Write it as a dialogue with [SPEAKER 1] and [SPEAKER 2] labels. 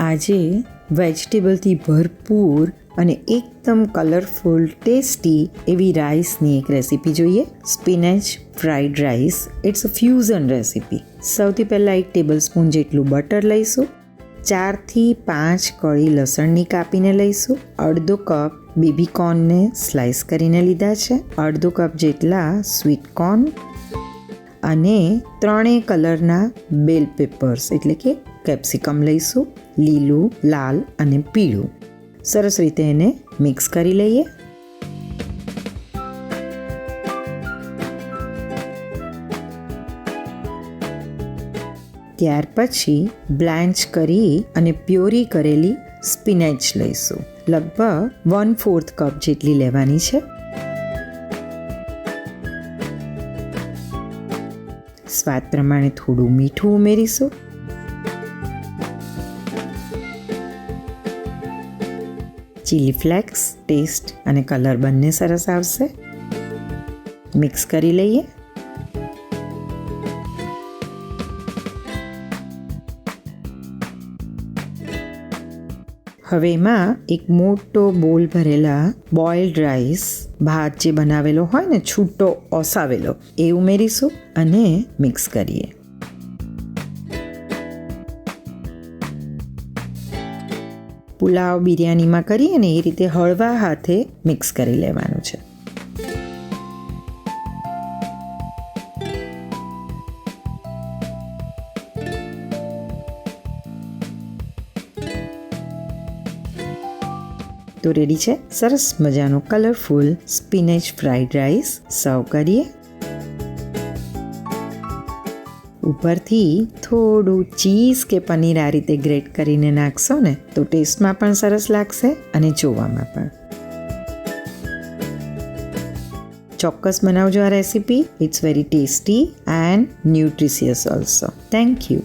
[SPEAKER 1] આજે વેજીટેબલથી ભરપૂર અને એકદમ કલરફુલ ટેસ્ટી એવી રાઈસની એક રેસીપી જોઈએ. Spinach fried rice. It's a fusion recipe સૌથી પહેલાં એક ટેબલ સ્પૂન જેટલું બટર લઈશું. ચારથી પાંચ કળી લસણની કાપીને લઈશું. અડધો કપ બેબી કોર્નને સ્લાઇસ કરીને લીધા છે. અડધો કપ જેટલા સ્વીટ કોર્ન. અને ત્રણેય કલરના બેલ પેપર્સ એટલે કે કેપ્સિકમ લઈશું, લીલું, લાલ અને પીળું. સરસ રીતે એને મિક્સ કરી લઈએ. ત્યાર પછી બ્લેન્ચ કરી અને પ્યોરી કરેલી સ્પિનેચ લઈશું. લગભગ વન ફોર્થ કપ જેટલી લેવાની છે. સ્વાદ પ્રમાણે થોડું મીઠું ઉમેરીશું. ચીલી ફ્લેક્સ ટેસ્ટ અને કલર બંને સરસ આવશે. મિક્સ કરી લઈએ. હવે એમાં એક મોટો બોલ ભરેલા બોઇલ્ડ રાઈસ ભાત જે બનાવેલો હોય ને, છૂટો ઓસાવેલો, એ ઉમેરીશું અને મિક્સ કરીએ. પુલાવ બિરયાનીમાં કરીએ ને એ રીતે હળવા હાથે મિક્સ કરી લેવાનું છે. તો રેડી છે? સરસ મજાનો કલરફુલ સ્પિનેચ ફ્રાઈડ રાઈસ સર્વ કરીએ. ઉપરથી થોડું ચીઝ કે પનીર આ રીતે ગ્રેટ કરીને નાખશો ને, તો ટેસ્ટમાં પણ સરસ લાગશે અને જોવામાં પણ. ચોક્કસ બનાવજો આ recipe it's very tasty and nutritious also thank you